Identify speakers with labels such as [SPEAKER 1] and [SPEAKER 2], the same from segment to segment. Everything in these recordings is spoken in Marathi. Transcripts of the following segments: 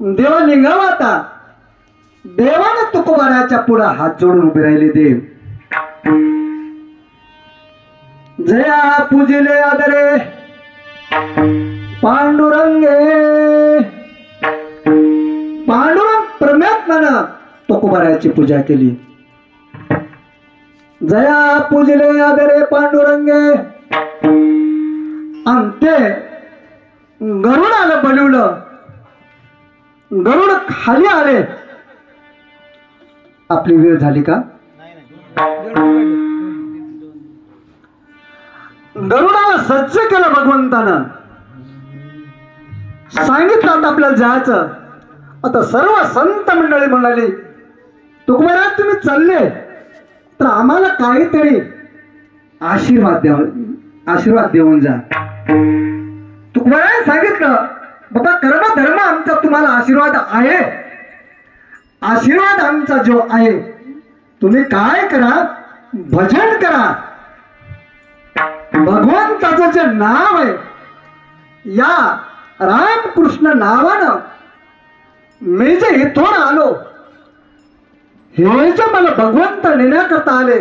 [SPEAKER 1] देवा निघाव आता. देवानं तुकोबाराच्या पुढे हात जोडून उभे राहिले देव. जया पूजिले आदरे. पांडुरंगे. पांडुरंग परमात्म्यानं तुकोबाराची पूजा केली. जया पूजिले आदरे पांडुरंगे. आणि गरुड आलं बनवलं. गरुड खाली आले. आपली वेळ झाली का? गरुडाला सज्ज केलं भगवंतानं. सांगितलं आता आपल्याला जायचं. आता सर्व संत मंडळी म्हणाली तुकमारा तुम्ही चालले तर आम्हाला काहीतरी आशीर्वाद द्यावा आशीर्वाद देऊन जा. तुम्हाला सांगितलं बाबा कर्म धर्म आमचा तुम्हाला आशीर्वाद आहे. आशीर्वाद आमचा जो आहे तुम्ही काय करा? भजन करा. भगवंताचं जे नाव आहे या रामकृष्ण नावानं मी जे इथून आलो हे जे मला भगवंत नेण्याकरता आले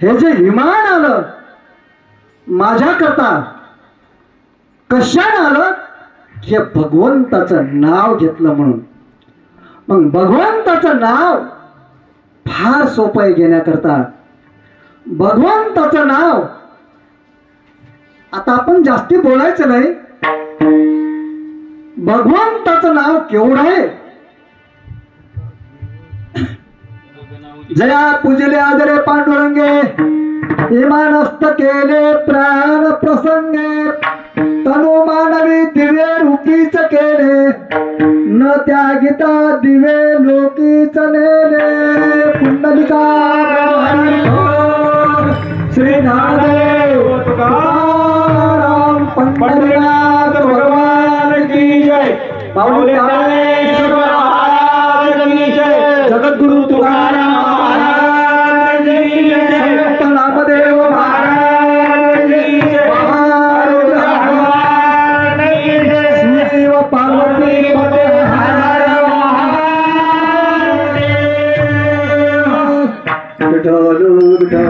[SPEAKER 1] हे जे विमान आलं माझ्याकरता कशानं आलं? हे भगवंताचं नाव घेतलं म्हणून. मग भगवंताचं नाव फार सोपं आहे घेण्याकरता. भगवंताचं नाव आता आपण जास्ती बोलायचं नाही. भगवंताचं नाव केवढं आहे? जया पूजले आदरे पांडुरंगे इमानस्त केले प्राण प्रसंगे. तनु मानवी दिवे रूपीच केले. न त्या गीता दिवे लोकीच नेले. पुंडलिका हो. श्री नामदेव तुकाराम पंढरीनाथ भगवान की जय. माऊली ज्ञानेश्वर महाराज की जय. जगद्गुरु तुकाराम ঢোল ঢোল